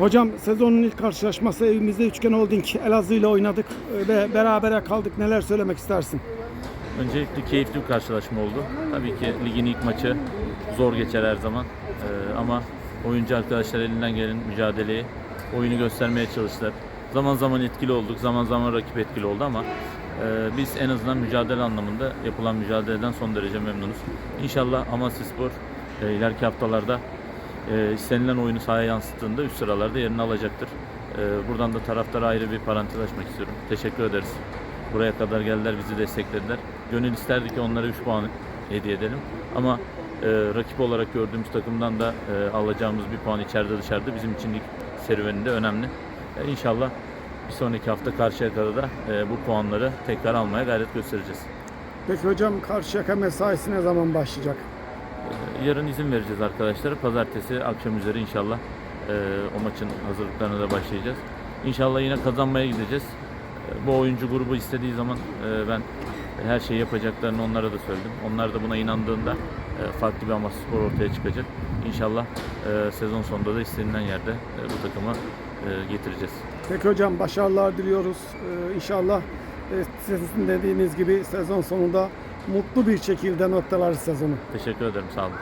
Hocam sezonun ilk karşılaşması evimizde Üçgen Holding Elazığ ile oynadık e, ve berabere kaldık. Neler söylemek istersin? Öncelikle keyifli bir karşılaşma oldu. Tabii ki ligin ilk maçı zor geçer her zaman. Ee, ama oyuncu arkadaşlar elinden gelen mücadeleyi, oyunu göstermeye çalıştılar. Zaman zaman etkili olduk, zaman zaman rakip etkili oldu ama e, biz en azından mücadele anlamında yapılan mücadeleden son derece memnunuz. İnşallah Amasya Spor e, ileriki haftalarda e, istenilen oyunu sahaya yansıttığında üst sıralarda yerini alacaktır. E, buradan da taraftara ayrı bir parantez açmak istiyorum. Teşekkür ederiz. Buraya kadar geldiler, bizi desteklediler. Gönül isterdi ki onlara 3 puan hediye edelim. Ama e, rakip olarak gördüğümüz takımdan da e, alacağımız bir puan içeride dışarıda bizim için lig serüveninde önemli. E, inşallah bir sonraki hafta karşıya kadar da e, bu puanları tekrar almaya gayret göstereceğiz. Peki hocam Karşıyaka mesaisi ne zaman başlayacak? E, yarın izin vereceğiz arkadaşlar. Pazartesi akşam üzeri inşallah e, o maçın hazırlıklarına da başlayacağız. İnşallah yine kazanmaya gideceğiz. E, bu oyuncu grubu istediği zaman e, ben her şeyi yapacaklarını onlara da söyledim. Onlar da buna inandığında e, farklı bir Amasya Spor ortaya çıkacak. İnşallah e, sezon sonunda da istenilen yerde e, bu takımı e, getireceğiz. Peki hocam başarılar diliyoruz. Ee, inşallah e, sizin dediğiniz gibi sezon sonunda mutlu bir şekilde noktalar sezonu. Teşekkür ederim. Sağ olun.